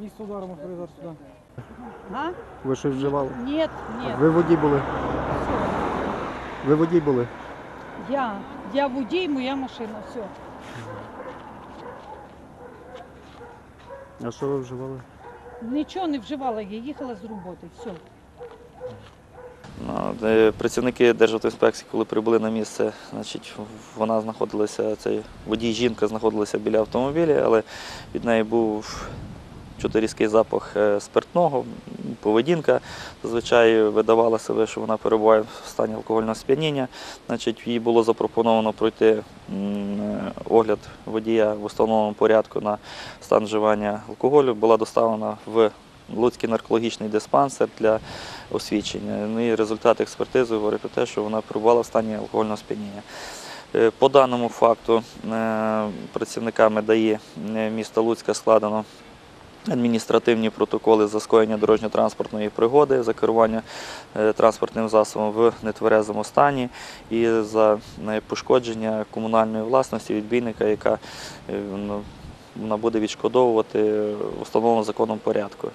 Місце удару може зараз сюди. А? Ви щось вживали? Нет, нет. Ви водій були? Все. Ви водій були? Я. Я водій, моя машина. Все. А що ви вживали? Нічого не вживала, я їхала з роботи. Все. Ну, Працівники Державтоінспекції, коли прибули на місце, значить, вона знаходилася, цей водій жінка знаходилася біля автомобіля, але від неї був чути різкий запах е, спиртного, поведінка. Зазвичай видавала себе, що вона перебуває в стані алкогольного сп'яніння. Значить, їй було запропоновано пройти е, огляд водія в установленому порядку на стан вживання алкоголю. Була доставлена в Луцький наркологічний диспансер для освідчення. Ну і результат експертизи говорить про те, що вона перебувала в стані алкогольного сп'яніння. Е, По даному факту працівниками ДАІ міста Луцька складено адміністративні протоколи за скоєння дорожньо-транспортної пригоди, за керування е, транспортним засобом в нетверезому стані і за е, пошкодження комунальної власності відбійника, яка е, ну, вона буде відшкодовувати установленому законом порядку.